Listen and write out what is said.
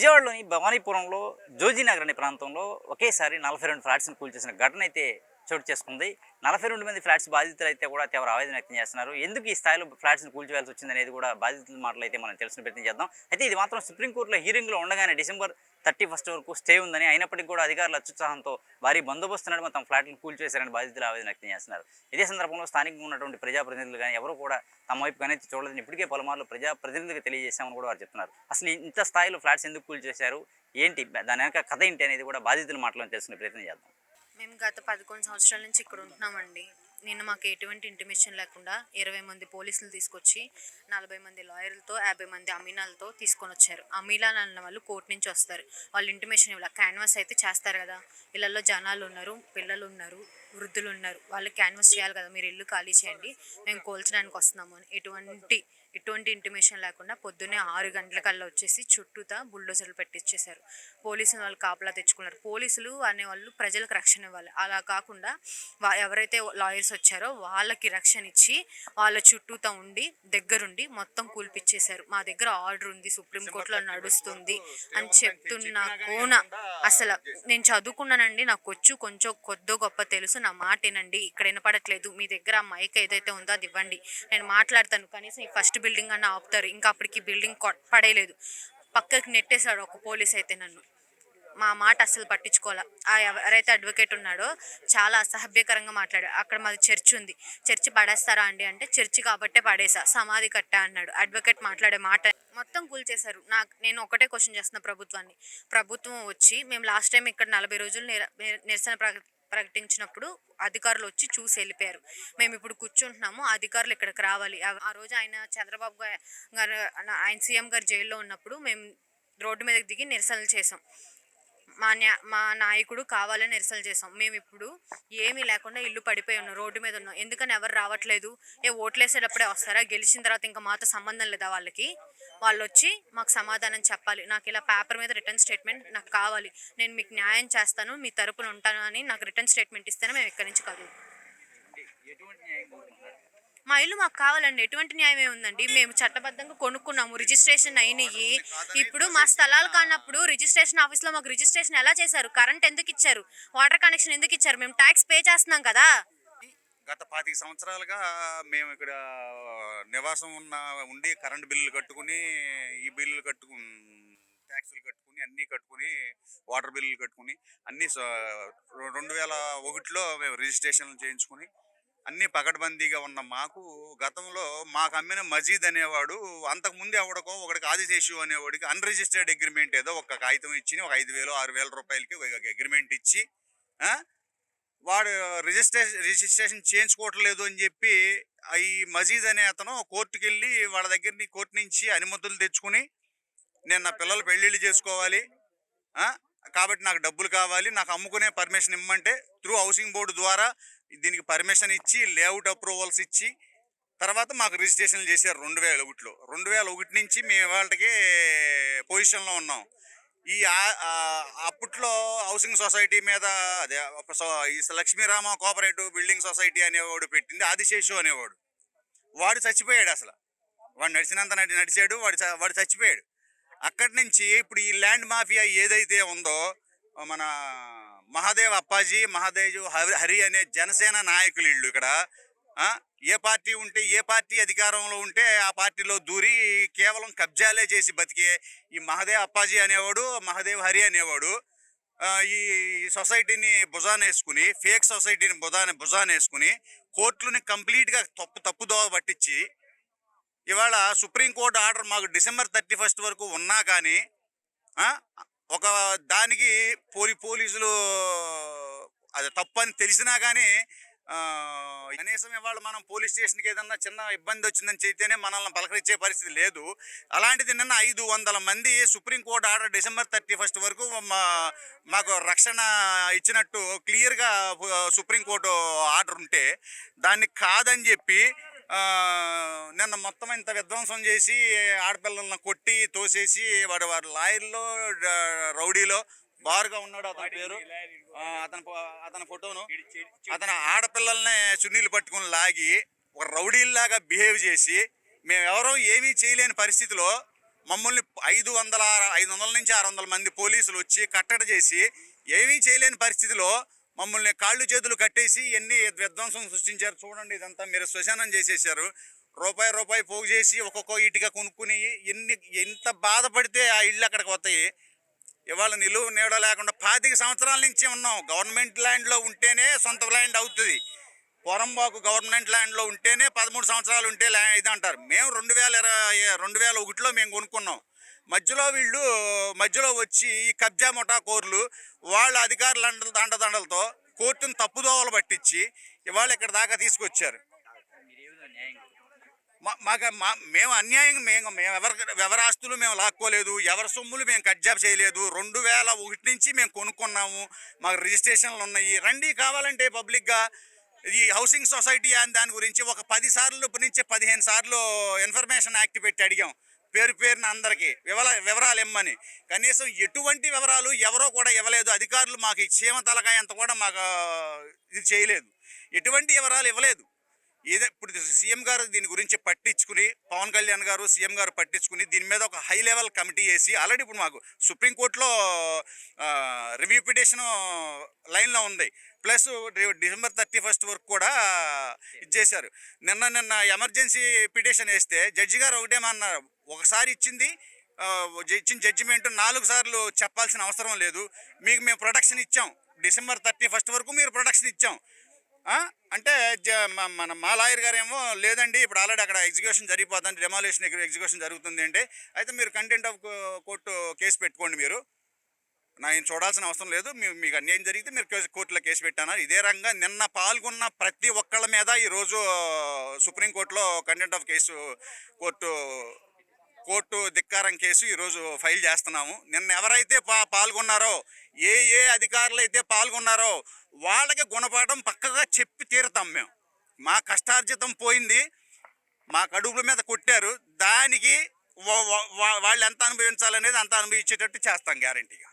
విజయవాడలోని భవానీపురంలో జోజీనగర్ అనే ప్రాంతంలో ఒకేసారి నలభై రెండు ఫ్లాట్స్ని కూల్చేసిన ఘటన అయితే చోటు చేసుకుంది. నలభై రెండు మంది ఫ్లాట్స్ బాధితులు అయితే కూడా తీవ్ర ఆవేదన వ్యక్తం చేస్తున్నారు. ఎందుకు ఈ స్థాయిలో ఫ్లాట్స్ని కూల్చివేయాల్సి వచ్చింది అనేది కూడా బాధితుల మాటలు అయితే మనం తెలిసిన ప్రయత్నం చేద్దాం. అయితే ఇది మాత్రం సుప్రీంకోర్టులో హీరింగ్లో ఉండగానే డిసెంబర్ థర్టీ ఫస్ట్ వరకు స్టే ఉందని అయినప్పటికీ కూడా అధికారులు అత్యుత్సాహంతో భారీ బందోబస్తు నడుమ తమ ఫ్లాట్లను కూల్చేశారని బాధితులు ఆవేదన వ్యక్తం చేస్తున్నారు. ఇదే సందర్భంలో స్థానికంగా ఉన్నటువంటి ప్రజాప్రతినిధులు కానీ ఎవరు కూడా తమ వైపు కనెత్తి చూడలేదని ఇప్పటికే పలుమార్లు ప్రజాప్రతినిధులకు తెలియజేశామని కూడా వారు చెప్తున్నారు. అసలు ఇంత స్థాయిలో ఫ్లాట్స్ ఎందుకు కూల్చేశారు ఏంటి? దాని వెనక కథ ఏంటి అనేది కూడా బాధితుల మాటలను తెలుసుకునే ప్రయత్నం చేద్దాం. మేము గత పదకొండు సంవత్సరాల నుంచి ఇక్కడ ఉంటున్నామండి. నిన్న మాకు ఎటువంటి ఇంటిమేషన్ లేకుండా ఇరవై మంది పోలీసులు తీసుకొచ్చి నలభై మంది లాయర్లతో యాభై మంది అమీనాలతో తీసుకొని వచ్చారు. అమీనాలు అన్న వాళ్ళు కోర్టు నుంచి వస్తారు. వాళ్ళు ఇంటిమేషన్ ఇవ్వాలి. క్యాన్వాస్ అయితే చేస్తారు కదా. ఇళ్ళల్లో జనాలు ఉన్నారు పిల్లలు ఉన్నారు. వృద్ధులు ఉన్నారు వాళ్ళు క్యాన్వాస్ చేయాలి కదా మీరు ఇల్లు ఖాళీ చేయండి మేము కోల్చడానికి వస్తున్నాము అని ఎటువంటి ఎటువంటి ఇంటిమేషన్ లేకుండా పొద్దున్నే ఆరు గంటలకల్లా వచ్చేసి చుట్టూతా బుల్డోజర్లు పెట్టించేశారు పోలీసులు వాళ్ళు కాపలా తెచ్చుకున్నారు. పోలీసులు అనేవాళ్ళు ప్రజలకు రక్షణ ఇవ్వాలి. అలా కాకుండా వా- ఎవరైతే లాయర్స్ వచ్చారో వాళ్ళకి రక్షణ ఇచ్చి వాళ్ళ చుట్టూతా ఉండి దగ్గరుండి మొత్తం కూల్పిచ్చేశారు. మా దగ్గర ఆర్డర్ ఉంది సుప్రీంకోర్టులో నడుస్తుంది అని చెప్తున్నా కోన అసలు నేను చదువుకున్నానండి నాకు వచ్చు కొంచెం కొద్దో గొప్ప తెలుసు నా మాట వినండి. ఇక్కడ వినపడట్లేదు. మీ దగ్గర ఆ మైక్ ఏదైతే ఉందో అది ఇవ్వండి. నేను మాట్లాడతాను. కనీసం ఈ ఫస్ట్ బిల్డింగ్ అన్న ఆపుతారు. ఇంకా అప్పటికి బిల్డింగ్ పడేయలేదు. పక్కకి నెట్టేశాడు ఒక పోలీస్ అయితే నన్ను. మా మాట అస్సలు పట్టించుకోవాలా. ఆ ఎవరైతే అడ్వకేట్ ఉన్నాడో చాలా అసభ్యకరంగా మాట్లాడాడు. అక్కడ మాది చర్చ్ ఉంది. చర్చి పడేస్తారా అండి అంటే చర్చి కాబట్టే పడేసా. సమాధి కట్టా అన్నాడు. అడ్వకేట్ మాట్లాడే మాట మొత్తం కూల్చేశారు నాకు నేను ఒకటే క్వశ్చన్ చేస్తున్నా ప్రభుత్వాన్ని. ప్రభుత్వం వచ్చి మేము లాస్ట్ టైం ఇక్కడ నలభై రోజులు నిర- నిరసన ప్రకటించినప్పుడు అధికారులు వచ్చి చూసి వెళ్ళిపోయారు. మేము ఇప్పుడు కూర్చుంటున్నాము అధికారులు ఇక్కడికి రావాలి. ఆ- రోజు ఆయన చంద్రబాబు గారు ఆయన సీఎం గారు జైల్లో ఉన్నప్పుడు మేము రోడ్డు మీదకి దిగి నిరసనలు చేసాం మా న్యా మా నాయకుడు కావాలని నిరసనలు చేసాం మేము ఇప్పుడు ఏమీ లేకుండా ఇల్లు పడిపోయి ఉన్నాం రోడ్డు మీద ఉన్నాం. ఎందుకని ఎవరు రావట్లేదు? ఏ ఓట్లేసేటప్పుడే వస్తారా? గెలిచిన తర్వాత ఇంకా మాతో సంబంధం లేదా వాళ్ళకి? వాళ్ళు వచ్చి మాకు సమాధానం చెప్పాలి. నాకు ఇలా పేపర్ మీద రిటర్న్ స్టేట్మెంట్ నాకు కావాలి. నేను మీకు న్యాయం చేస్తాను మీ తరపున ఉంటాను అని నాకు రిటర్న్ స్టేట్మెంట్ ఇస్తేనే మేము ఇక్కడి నుంచి కదులు మా ఇల్లు మాకు కావాలండి. ఎటువంటి న్యాయమే ఉందండి? మేము చట్టబద్ధంగా కొనుక్కున్నాము రిజిస్ట్రేషన్ అయినవి ఇప్పుడు మా స్థలాలు కానప్పుడు రిజిస్ట్రేషన్ ఆఫీస్లో మాకు రిజిస్ట్రేషన్ ఎలా చేశారు? కరెంట్ ఎందుకు ఇచ్చారు? వాటర్ కనెక్షన్ ఎందుకు ఇచ్చారు? మేము ట్యాక్స్ పే చేస్తున్నాం కదా! గత పాతిక సంవత్సరాలుగా మేము ఇక్కడ నివాసం ఉన్న ఉండి కరెంట్ బిల్లులు కట్టుకుని ఈ బిల్లులు కట్టుకు ట్యాక్సులు కట్టుకుని అన్నీ కట్టుకుని వాటర్ బిల్లులు కట్టుకుని అన్నీ రెండు వేల ఒకటిలో మేము రిజిస్ట్రేషన్లు చేయించుకుని అన్ని పకడ్బందీగా ఉన్న మాకు గతంలో మాకు అమ్మిన మజీద్ అనేవాడు అంతకుముందు ఎవడికో ఒకడికి ఆదిశేషు అనేవాడికి అన్రిజిస్టర్డ్ అగ్రిమెంట్ ఏదో ఒక కాగితం ఇచ్చి ఒక ఐదు వేలు ఆరు వేల రూపాయలకి అగ్రిమెంట్ ఇచ్చి వాడు రిజిస్ట్రేషన్ రిజిస్ట్రేషన్ చేయించుకోవట్లేదు అని చెప్పి ఈ మజీద్ అనే అతను కోర్టుకి వెళ్ళి వాళ్ళ దగ్గర కోర్టు నుంచి అనుమతులు తెచ్చుకుని నేను నా పిల్లలు పెళ్ళిళ్ళు చేసుకోవాలి కాబట్టి నాకు డబ్బులు కావాలి నాకు అమ్ముకునే పర్మిషన్ ఇమ్మంటే త్రూ హౌసింగ్ బోర్డు ద్వారా దీనికి పర్మిషన్ ఇచ్చి లేఅవుట్ అప్రూవల్స్ ఇచ్చి తర్వాత మాకు రిజిస్ట్రేషన్లు చేశారు రెండు వేల ఒకటిలో. రెండు వేల ఒకటి నుంచి మేము వాళ్ళకి పొజిషన్లో ఉన్నాం. ఈ అప్పట్లో హౌసింగ్ సొసైటీ మీద అదే సో- ఈ లక్ష్మీరామ కోఆపరేటివ్ బిల్డింగ్ సొసైటీ అనేవాడు పెట్టింది ఆదిశేషు అనేవాడు. వాడు చచ్చిపోయాడు అసలు. వాడు నడిచినంత నడి నడిచాడు వాడు చ- వాడు చచ్చిపోయాడు. అక్కడి నుంచి ఇప్పుడు ఈ ల్యాండ్ మాఫియా ఏదైతే ఉందో మన మహాదేవ్ అప్పాజీ మహాదేవ్ హరి హరి అనే జనసేన నాయకులు ఇళ్ళు ఇక్కడ. ఏ పార్టీ ఉంటే ఏ పార్టీ అధికారంలో ఉంటే ఆ పార్టీలో దూరి కేవలం కబ్జాలే చేసి బతికే ఈ మహాదేవ్ అప్పాజీ అనేవాడు మహాదేవ్ హరి అనేవాడు ఈ సొసైటీని భుజాన వేసుకుని ఫేక్ సొసైటీని భుజాన భుజాన వేసుకుని కోర్టులని కంప్లీట్గా తప్పు తప్పుదోవ పట్టించి ఇవాళ సుప్రీంకోర్టు ఆర్డర్ మాకు డిసెంబర్ థర్టీ ఫస్ట్ వరకు ఉన్నా కానీ ఒక దానికి పోలీ పోలీసులు అది తప్పని తెలిసినా కానీ కనీసం ఇవాళ మనం పోలీస్ స్టేషన్కి ఏదన్నా చిన్న ఇబ్బంది వచ్చిందని చెబితేనే మనల్ని పలకరించే పరిస్థితి లేదు. అలాంటిది నిన్న ఐదు వందల మంది supreme court order December thirty first వరకు మా మాకు రక్షణ ఇచ్చినట్టు క్లియర్గా సుప్రీంకోర్టు ఆర్డర్ ఉంటే దాన్ని కాదని చెప్పి నిన్న మొత్తం ఇంత విధ్వంసం చేసి ఆడపిల్లలను కొట్టి తోసేసి వాడు వాడు లాయర్లో రౌడీలో బారుగా ఉన్నాడు అతని పేరు. అతని అతని ఫోటోను. అతను ఆడపిల్లల్ని చున్నీలు పట్టుకుని లాగి ఒక రౌడీల్లాగా బిహేవ్ చేసి మేము ఎవరో ఏమీ చేయలేని పరిస్థితిలో మమ్మల్ని ఐదు వందల ఐదు వందల నుంచి ఆరు వందల మంది పోలీసులు వచ్చి కట్టడి చేసి ఏమీ చేయలేని పరిస్థితిలో మమ్మల్ని కాళ్ళు చేతులు కట్టేసి ఎన్ని విధ్వంసం సృష్టించారు చూడండి ఇదంతా. మీరు శ్వశానం చేసేసారు రూపాయి రూపాయి పోగు చేసి ఒక్కొక్క ఇటుక కొనుక్కుని ఎన్ని ఎంత బాధపడితే ఆ ఇళ్ళు అక్కడికి వస్తాయి. ఇవాళ నిలువ నీడ లేకుండా పాతిక సంవత్సరాల నుంచి ఉన్నాం. గవర్నమెంట్ ల్యాండ్లో ఉంటేనే సొంత ల్యాండ్ అవుతుంది. పొరంబాకు గవర్నమెంట్ ల్యాండ్లో ఉంటేనే పదమూడు సంవత్సరాలు ఉంటే ల్యాండ్ ఇది అంటారు. మేము రెండు వేల ఇరవై రెండు వేల ఒకటిలో మేము కొనుక్కున్నాం. మధ్యలో వీళ్ళు మధ్యలో వచ్చి ఈ కబ్జా ముఠా కోర్లు వాళ్ళ అధికారుల దండదండలతో కోర్టును తప్పుదోవలు పట్టించి ఇవాళ ఇక్కడ దాకా తీసుకొచ్చారు. మా మాకు మా మేము అన్యాయం మేము మేము ఎవరి ఎవరి ఆస్తులు మేము లాక్కోలేదు ఎవరి సొమ్ములు మేము కబ్జాబ్ చేయలేదు రెండు వేల ఒకటి నుంచి మేము కొనుక్కున్నాము మాకు రిజిస్ట్రేషన్లు ఉన్నాయి. రండి కావాలంటే పబ్లిక్గా ఈ హౌసింగ్ సొసైటీ అని దాని గురించి ఒక పది సార్లు నుంచి పదిహేను సార్లు ఇన్ఫర్మేషన్ యాక్ట్ పెట్టి అడిగాం. పేరు పేరున అందరికీ వివర వివరాలు ఇమ్మని. కనీసం ఎటువంటి వివరాలు ఎవరో కూడా ఇవ్వలేదు. అధికారులు మాకు క్షేమ తలకాయంత కూడా మాకు ఇది చేయలేదు. ఎటువంటి వివరాలు ఇవ్వలేదు. ఏదో ఇప్పుడు సీఎం గారు దీని గురించి పట్టించుకుని పవన్ కళ్యాణ్ గారు సీఎం గారు పట్టించుకుని దీని మీద ఒక హై లెవెల్ కమిటీ వేసి ఆల్రెడీ ఇప్పుడు మాకు సుప్రీంకోర్టులో రివ్యూ పిటిషన్ లైన్లో ఉంది. ప్లస్ డిసెంబర్ థర్టీ ఫస్ట్ వరకు కూడా ఇచ్చేశారు నిన్న నిన్న ఎమర్జెన్సీ పిటిషన్ వేస్తే జడ్జి గారు ఒకటేమన్నారు ఒకసారి ఇచ్చింది ఇచ్చిన జడ్జిమెంట్ నాలుగు సార్లు చెప్పాల్సిన అవసరం లేదు. మీకు మేము ప్రొటెక్షన్ ఇచ్చాం. డిసెంబర్ థర్టీ ఫస్ట్ వరకు మీరు ప్రొటెక్షన్ ఇచ్చాం. అంటే జ- మన మా లాయర్ గారు ఏమో లేదండి ఇప్పుడు ఆల్రెడీ అక్కడ ఎగ్జిక్యూషన్ జరిగిపోతుంది డెమాలేషన్ ఎగ్జిక్యూషన్ జరుగుతుంది అంటే అయితే మీరు కంటెంట్ ఆఫ్ కోర్టు కేసు పెట్టుకోండి మీరు. నేను చూడాల్సిన అవసరం లేదు మీ- మీకు అన్యాయం జరిగితే మీరు కేసు- కోర్టులో కేసు పెట్టాను? ఇదే రంగా నిన్న పాల్గొన్న ప్రతి ఒక్కళ్ళ మీద ఈరోజు సుప్రీంకోర్టులో contempt of case court court ధిక్కారం case ఈరోజు ఫైల్ చేస్తున్నాము. నిన్న ఎవరైతే పా పాల్గొన్నారో ఏ ఏ అధికారులు అయితే పాల్గొన్నారో వాళ్ళకి గుణపాఠం పక్కగా చెప్పి తీరుతాం మేము. మా కష్టార్జితం పోయింది. మా కడుపుల మీద కొట్టారు. దానికి వాళ్ళు ఎంత అనుభవించాలనేది అంత అనుభవించేటట్టు చేస్తాం గ్యారంటీగా.